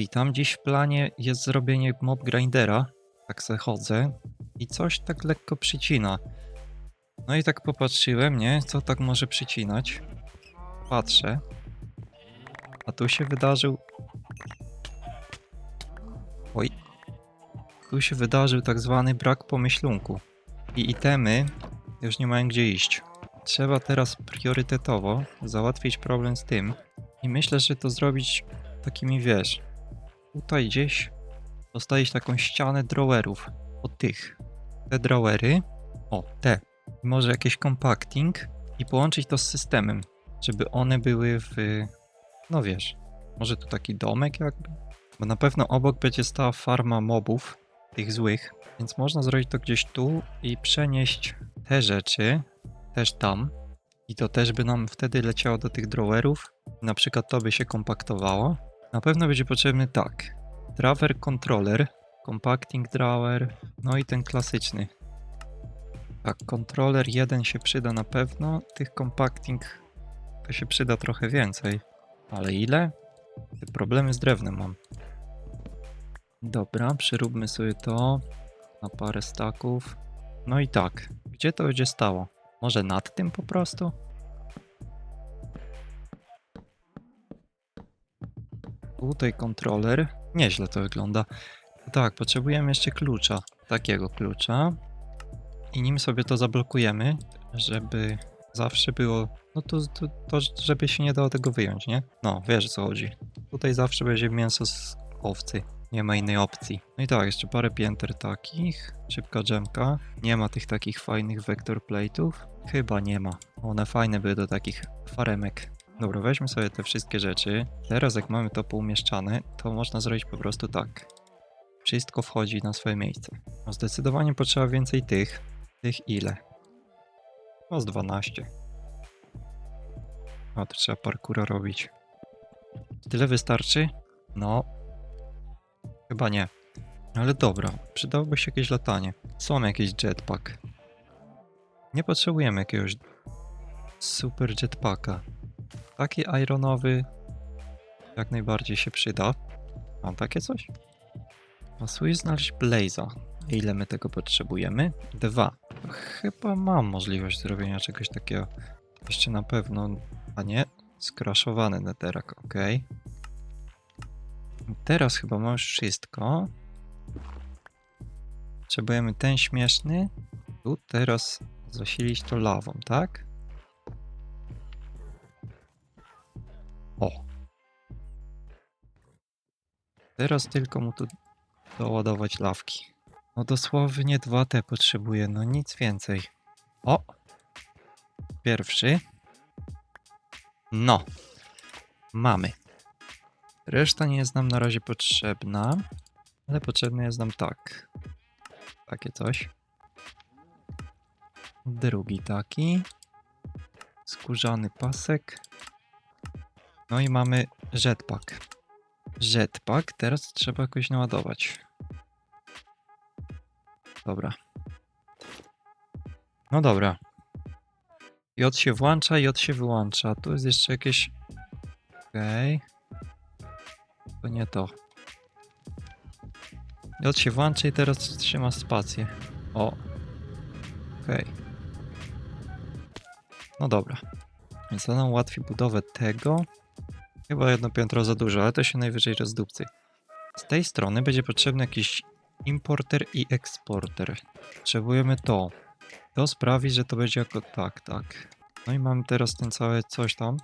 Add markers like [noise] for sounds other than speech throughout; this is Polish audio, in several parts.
Witam. Dziś w planie jest zrobienie mob grindera. Tak se chodzę i coś tak lekko przycina. No i tak popatrzyłem, nie? Co tak może przycinać? Patrzę. A tu się wydarzył. Oj. Tu się wydarzył tak zwany brak pomyślunku. I itemy już nie mają gdzie iść. Trzeba teraz priorytetowo załatwić problem z tym. I myślę, że to zrobić takimi wiesz. Tutaj gdzieś dostajesz taką ścianę drawerów. O tych. Te drawery. O, te. Może jakiś compacting i połączyć to z systemem, żeby one były w. No wiesz, może tu taki domek jakby. Bo na pewno obok będzie stała farma mobów, tych złych, więc można zrobić to gdzieś tu i przenieść te rzeczy też tam. I to też by nam wtedy leciało do tych drawerów. Na przykład to by się kompaktowało. Na pewno będzie potrzebny tak. Drawer controller, compacting drawer, no i ten klasyczny. Tak, controller jeden się przyda na pewno. Tych compacting to się przyda trochę więcej. Ale ile? Te problemy z drewnem mam. Dobra, przeróbmy sobie to na parę staków. No i tak, gdzie to będzie stało? Może nad tym po prostu? Tutaj kontroler. Nieźle to wygląda. Tak, potrzebujemy jeszcze klucza. Takiego klucza. I nim sobie to zablokujemy, żeby zawsze było. No to, to, to żeby się nie dało tego wyjąć, nie? No, wiesz o co chodzi. Tutaj zawsze będzie mięso z owcy. Nie ma innej opcji. No i tak, jeszcze parę pięter takich. Szybka dżemka. Nie ma tych takich fajnych vector plate'ów. Chyba nie ma. One fajne były do takich faremek. Dobra, weźmy sobie te wszystkie rzeczy. Teraz jak mamy to poumieszczane, to można zrobić po prostu tak. Wszystko wchodzi na swoje miejsce. No zdecydowanie potrzeba więcej tych. Tych ile? No z 12. O, to trzeba parkura robić. Tyle wystarczy? No. Chyba nie. Ale dobra, przydałoby się jakieś latanie. Są jakieś jetpack. Nie potrzebujemy jakiegoś super jetpacka. Taki ironowy jak najbardziej się przyda. Mam takie coś? Pasuje znaleźć Blaze'a. Ile my tego potrzebujemy? Dwa. Chyba mam możliwość zrobienia czegoś takiego. Jeszcze na pewno, a nie, skraszowany neterak, ok. Teraz chyba mam już wszystko. Potrzebujemy ten śmieszny. Tu teraz zasilić to lawą, tak? O. Teraz tylko mu tu doładować lawki. No dosłownie 2T potrzebuję, no nic więcej. O! Pierwszy. No. Mamy. Reszta nie jest nam na razie potrzebna, ale potrzebne jest nam tak. Takie coś. Drugi taki. Skórzany pasek. No i mamy jetpack. Jetpack teraz trzeba jakoś naładować. Dobra. No dobra. J się włącza, J się wyłącza. Tu jest jeszcze jakieś... Okej. To nie to. J się włącza i teraz trzyma spację. O. Okej. No dobra. Więc to nam ułatwi budowę tego. Chyba jedno piętro za dużo, ale to się najwyżej rozdupcy. Z tej strony będzie potrzebny jakiś importer i eksporter. Potrzebujemy to. To sprawi, że to będzie jako tak, tak. No i mamy teraz ten cały coś tam.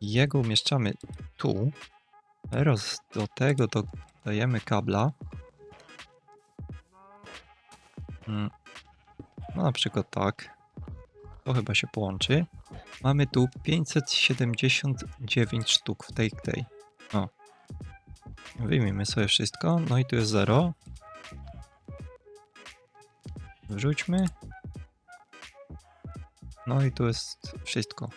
Jego umieszczamy tu. Teraz do tego dodajemy kabla. Mm. No na przykład tak. To chyba się połączy. Mamy tu 579 sztuk w tej tej. O. Wyjmijmy sobie wszystko. No i tu jest 0. Wrzućmy. No i tu jest wszystko.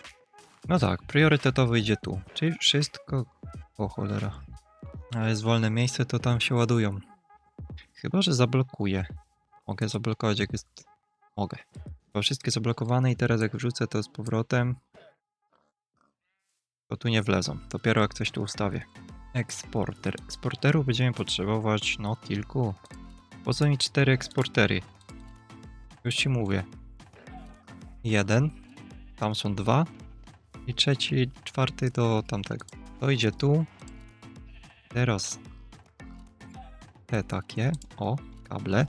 No tak, priorytetowo idzie tu. Czyli wszystko... O cholera. Ale jest wolne miejsce, to tam się ładują. Chyba, że zablokuję. Mogę zablokować, jak jest... Mogę. Bo wszystkie zablokowane i teraz jak wrzucę to z powrotem, to tu nie wlezą. Dopiero jak coś tu ustawię. Eksporter. Eksporterów będziemy potrzebować, no, kilku. Po co mi cztery eksportery? Już ci mówię. Jeden. Tam są dwa. I trzeci, czwarty do tamtego. To idzie tu. Teraz te takie. O, kable.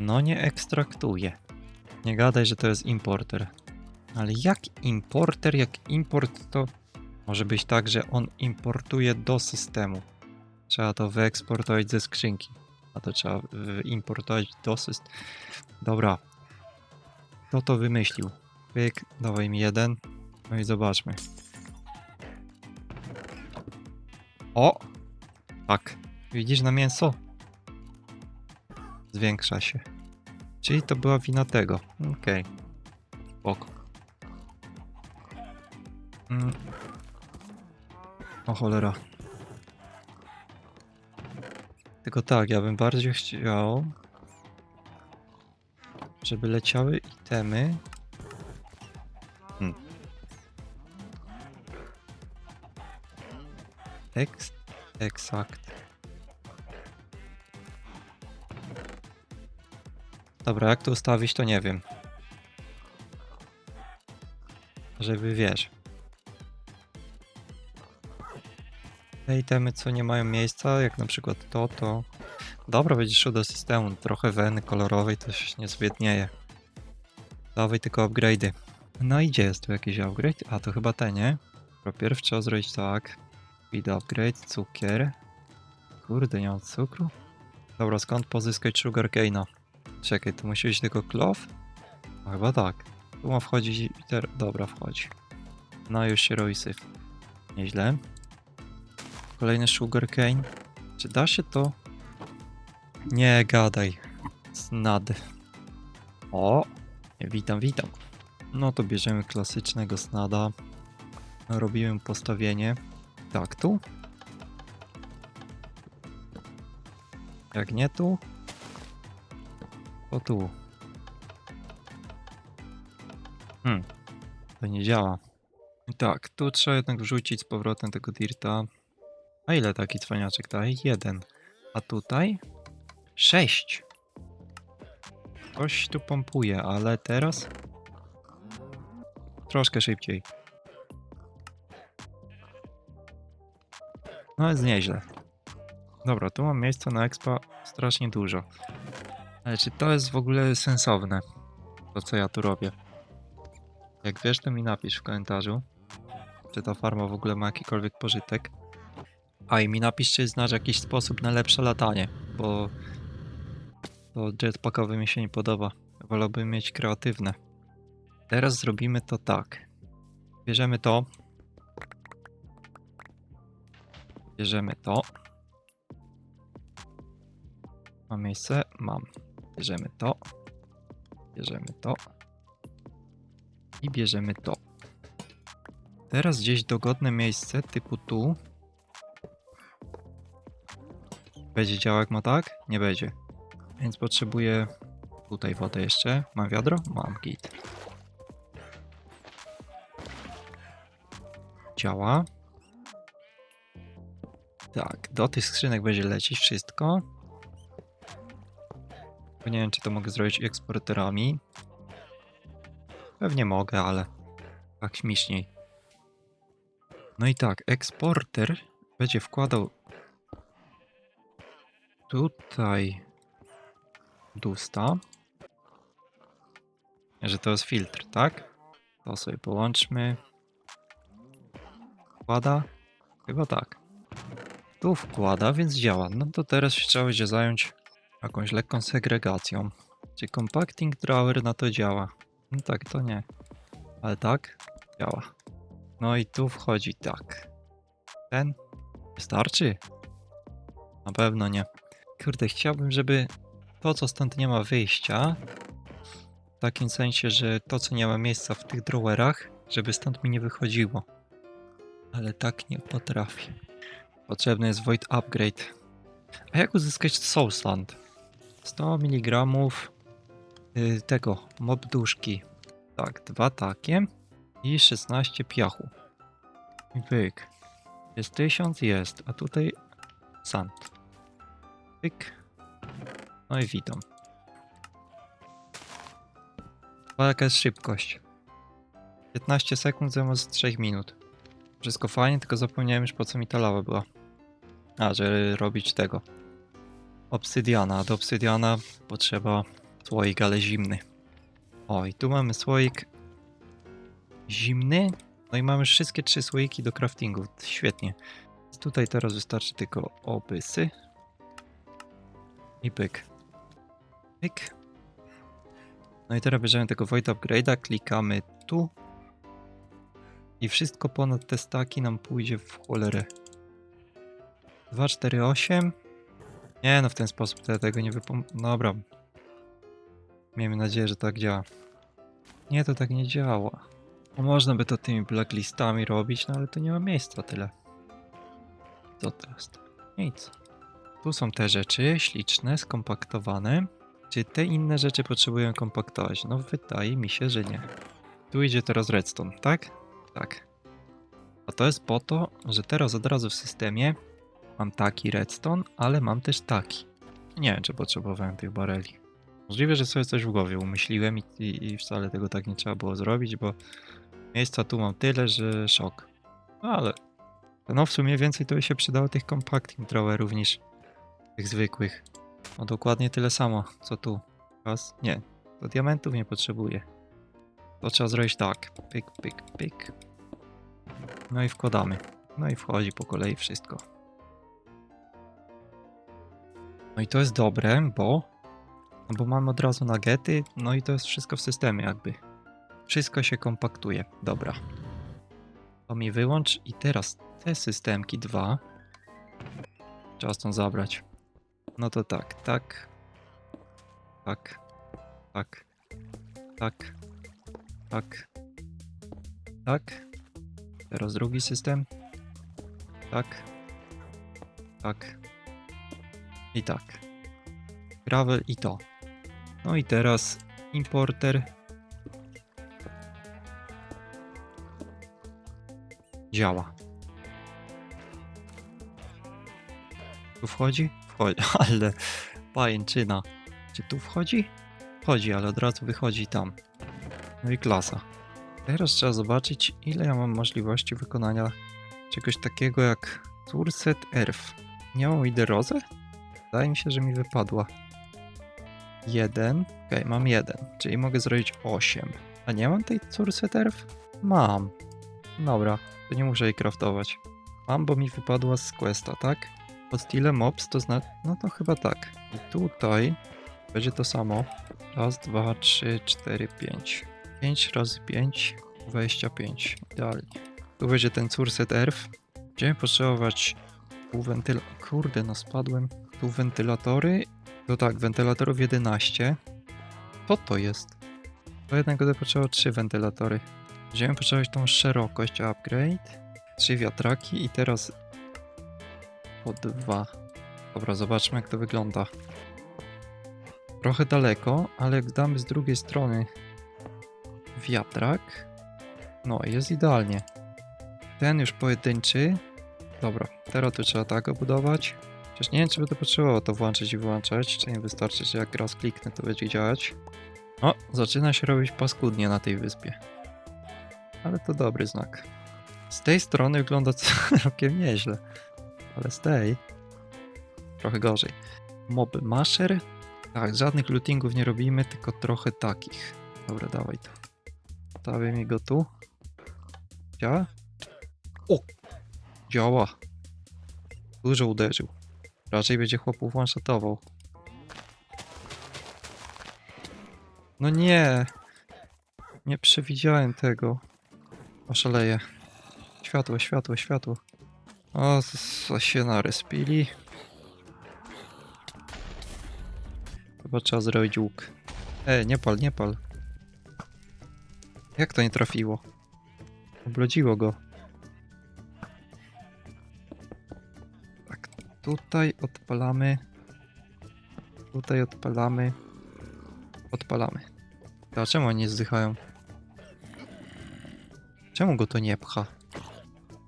No nie ekstraktuje. Nie gadaj, że to jest importer. Ale jak importer, jak import to może być tak, że on importuje do systemu. Trzeba to wyeksportować ze skrzynki. A to trzeba importować do systemu. Dobra. Kto to wymyślił? Pyk, dawaj mi jeden. No i zobaczmy. O! Tak. Widzisz na mięso? Zwiększa się. Czyli to była wina tego. Okej. Spoko. Mm. O cholera. Tylko tak, ja bym bardziej chciał, żeby leciały itemy. Hmm. Ex, exakt. Dobra, jak to ustawić, to nie wiem. Żeby wiesz. Te itemy, co nie mają miejsca, jak na przykład to, to... Dobra, będzie szło do systemu. Trochę weny kolorowej się nie zbiednieje. Dawaj tylko upgrade'y. No i gdzie jest tu jakiś upgrade? A, to chyba te, nie? Dobra, pierw trzeba zrobić tak. Speed upgrade, cukier. Kurde, nie mam cukru? Dobra, skąd pozyskać sugarcane'a? Czekaj, to musi być tylko cloth? No, chyba tak. Tu ma wchodzić Peter. Dobra, wchodzi. No już się robi syf. Nieźle. Kolejny sugarcane. Czy da się to? Nie gadaj. Snad. O! Witam, witam. No to bierzemy klasycznego snada. Robimy postawienie. Tak, tu. Jak nie tu, to tu. Hmm. To nie działa. I tak, tu trzeba jednak wrzucić z powrotem tego dirta. A ile taki cwaniaczek daje? Jeden. A tutaj? Sześć. Coś tu pompuje, ale teraz? Troszkę szybciej. No jest nieźle. Dobra, tu mam miejsca na expa strasznie dużo. Ale czy to jest w ogóle sensowne? To co ja tu robię? Jak wiesz, to mi napisz w komentarzu. Czy ta farma w ogóle ma jakikolwiek pożytek. A i mi napisz, czy znasz jakiś sposób na lepsze latanie, bo to jetpackowe mi się nie podoba. Wolałbym mieć kreatywne. Teraz zrobimy to tak. Bierzemy to. Bierzemy to. Mam miejsce? Mam. Bierzemy to. Bierzemy to. I bierzemy to. Teraz gdzieś dogodne miejsce typu tu. Będzie działał jak ma tak? Nie będzie. Więc potrzebuję tutaj wodę jeszcze. Mam wiadro? Mam git. Działa. Tak, do tych skrzynek będzie lecieć wszystko. Bo nie wiem, czy to mogę zrobić eksporterami. Pewnie mogę, ale tak śmieszniej. No i tak, eksporter będzie wkładał tutaj dusta. Że to jest filtr, tak? To sobie połączmy. Wkłada? Chyba tak. Tu wkłada, więc działa. No to teraz trzeba będzie zająć jakąś lekką segregacją. Czy compacting drawer na to działa? No tak, to nie. Ale tak, działa. No i tu wchodzi tak. Ten wystarczy? Na pewno nie. Kurde, chciałbym, żeby to, co stąd nie ma wyjścia, w takim sensie, że to, co nie ma miejsca w tych drawerach, żeby stąd mi nie wychodziło. Ale tak nie potrafię. Potrzebny jest Void Upgrade. A jak uzyskać Soulsland? 100 mg y, tego, mob duszki. Tak, dwa takie i 16 piachu. I Pyk. Jest tysiąc? Jest. A tutaj sand. Pyk. No i witam. Jaka jest szybkość? 15 sekund zamiast 3 minut. Wszystko fajnie, tylko zapomniałem już po co mi ta lawa była. A, żeby robić tego. Obsydiana. Do obsydiana potrzeba słoik, ale zimny. O, i tu mamy słoik zimny. No i mamy wszystkie trzy słoiki do craftingu. Świetnie. Tutaj teraz wystarczy tylko opysy. I pyk. Pyk. No i teraz bierzemy tego Void Upgrade'a, klikamy tu. I wszystko ponad te staki nam pójdzie w cholerę. 2, 4, 8. Nie no, w ten sposób to ja tego nie wypom... Dobra. Miejmy nadzieję, że tak działa. Nie, to tak nie działa. No można by to tymi blacklistami robić, no ale to nie ma miejsca tyle. Co teraz? Nic. Tu są te rzeczy śliczne, skompaktowane. Czy te inne rzeczy potrzebują kompaktować? No wydaje mi się, że nie. Tu idzie teraz redstone, tak? Tak. A to jest po to, że teraz od razu w systemie mam taki redstone, ale mam też taki. Nie wiem, czy potrzebowałem tych bareli. Możliwe, że sobie coś w głowie umyśliłem i, i, i wcale tego tak nie trzeba było zrobić, bo miejsca tu mam tyle, że szok. No ale no w sumie więcej to by się przydało tych compacting drawerów niż tych zwykłych. No dokładnie tyle samo, co tu. Raz, nie, to diamentów nie potrzebuję. To trzeba zrobić tak. Pyk, pyk, pyk. No i wkładamy. No i wchodzi po kolei wszystko. No i to jest dobre, bo no bo mamy od razu nagety, no i to jest wszystko w systemie jakby. Wszystko się kompaktuje. Dobra. To mi wyłącz i teraz te systemki dwa trzeba stąd zabrać. No to tak, tak, tak, tak, tak, tak, tak. Teraz drugi system. Tak, tak i tak. Gravel i to. No i teraz importer. Działa. Tu wchodzi? Wchodzi, [laughs] ale pajęczyna. Czy tu wchodzi? Wchodzi, ale od razu wychodzi tam. No i klasa. Teraz trzeba zobaczyć, ile ja mam możliwości wykonania czegoś takiego jak Turset Earth. Nie mam iderozę? Wydaje mi się, że mi wypadła. Jeden. Okej, mam jeden, czyli mogę zrobić 8. A nie mam tej Turset Earth? Mam. Dobra, to nie muszę jej craftować. Mam, bo mi wypadła z questa, tak? Pod style mobs to znaczy... No to chyba tak. I tutaj będzie to samo. Raz, dwa, trzy, cztery, pięć. 5 razy 5, 25. Idealnie. Tu będzie ten Curset Earth. Będziemy potrzebować pół wentyla... Kurde, no spadłem. Tu wentylatory. To tak, wentylatorów 11. Co to jest? Do jednego będę potrzebował 3 wentylatory. Będziemy potrzebować tą szerokość upgrade. 3 wiatraki i teraz po dwa. Dobra, zobaczmy jak to wygląda. Trochę daleko, ale jak damy z drugiej strony wiatrak, no jest idealnie. Ten już pojedynczy. Dobra, teraz tu trzeba tak obudować. Przecież nie wiem, czy będę potrzebował to włączyć i wyłączać, czy nie wystarczy, że jak raz kliknę, to będzie działać. O, zaczyna się robić paskudnie na tej wyspie. Ale to dobry znak. Z tej strony wygląda [laughs] całkiem nieźle. Ale z tej trochę gorzej. Mob masher. Tak, żadnych lootingów nie robimy, tylko trochę takich. Dobra, dawaj to. Stawię mi go tu. Działa? O! Działa. Dużo uderzył. Raczej będzie chłopów one-shotował. No nie! Nie przewidziałem tego. Oszaleję. Światło, światło, światło. O, co się narespili. Chyba trzeba zrobić łuk. E, nie pal, nie pal. Jak to nie trafiło? Oblodziło go. Tutaj odpalamy. Tutaj odpalamy. Odpalamy. A czemu oni nie zdychają? Czemu go to nie pcha?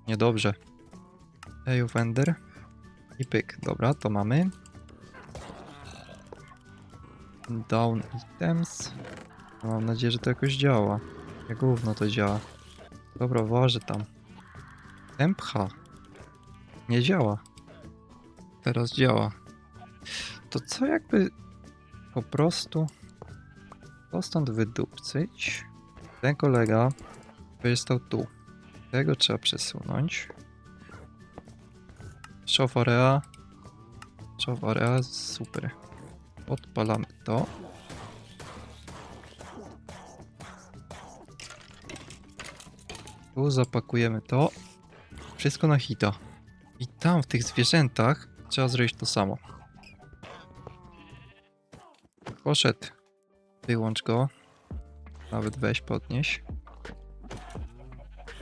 Niedobrze. Eju Wender. I pyk. Dobra, to mamy. Down items. Mam nadzieję, że to jakoś działa. Jak gówno to działa. Dobra, waży tam. Tempcha. Nie działa. Teraz działa. To co jakby po prostu to stąd wydupcyć? Ten kolega będzie stał tu. Tego trzeba przesunąć. Szofarea. Szofarea, super. Odpalamy to. Tu zapakujemy to. Wszystko na hita. I tam w tych zwierzętach trzeba zrobić to samo. Poszedł. Wyłącz go. Nawet weź podnieś.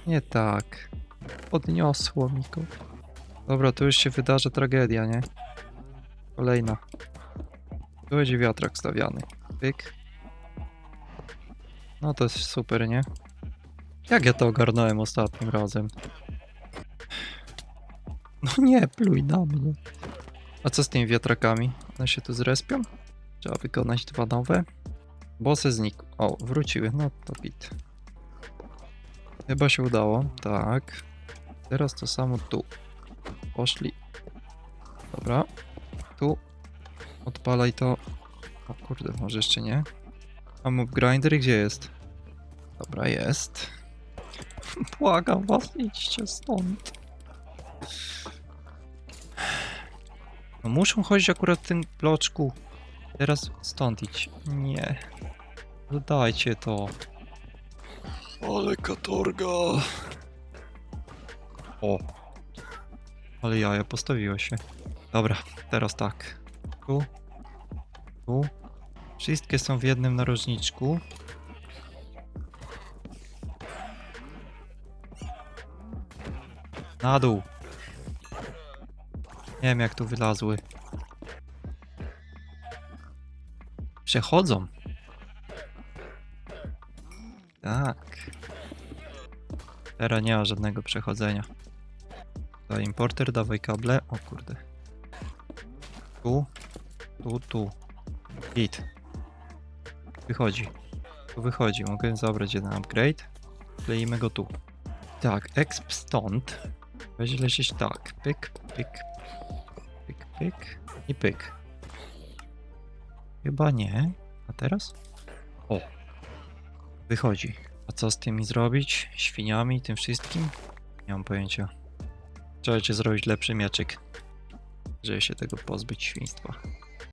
Nie tak. Podniosło mi go. Dobra, tu już się wydarzy tragedia, nie? Kolejna. Tu będzie wiatrak stawiany. Pyk. No to jest super, nie? Jak ja to ogarnąłem ostatnim razem? No nie, pluj na mnie. A co z tymi wiatrakami? One się tu zrespią? Trzeba wykonać dwa nowe. Bossy znikły. O, wróciły. No to bit. Chyba się udało. Tak. Teraz to samo tu. Poszli. Dobra. Tu. Odpalaj to. O kurde, może jeszcze nie. A move grinder gdzie jest? Dobra, jest. [laughs] Błagam was, idźcie stąd. No muszą chodzić akurat w tym bloczku. Teraz stąd idź. Nie. Dodajcie to. Ale katorga. O. Ale jaja, postawiło się. Dobra, teraz tak. Tu. Tu. Wszystkie są w jednym narożniczku. Na dół. Nie wiem jak tu wylazły. Przechodzą. Tak. Teraz nie ma żadnego przechodzenia. To importer, dawaj kable. O kurde. Tu, tu, tu. Git. Wychodzi. Tu wychodzi. Mogę zabrać jeden upgrade. Kleimy go tu. Tak, exp stąd. Będzie lecieć tak. Pyk, pyk, pyk, i pyk. Chyba nie. A teraz? O. Wychodzi. A co z tymi zrobić? Świniami, tym wszystkim? Nie mam pojęcia. Trzeba cię zrobić lepszy mieczyk, żeby się tego pozbyć świństwa.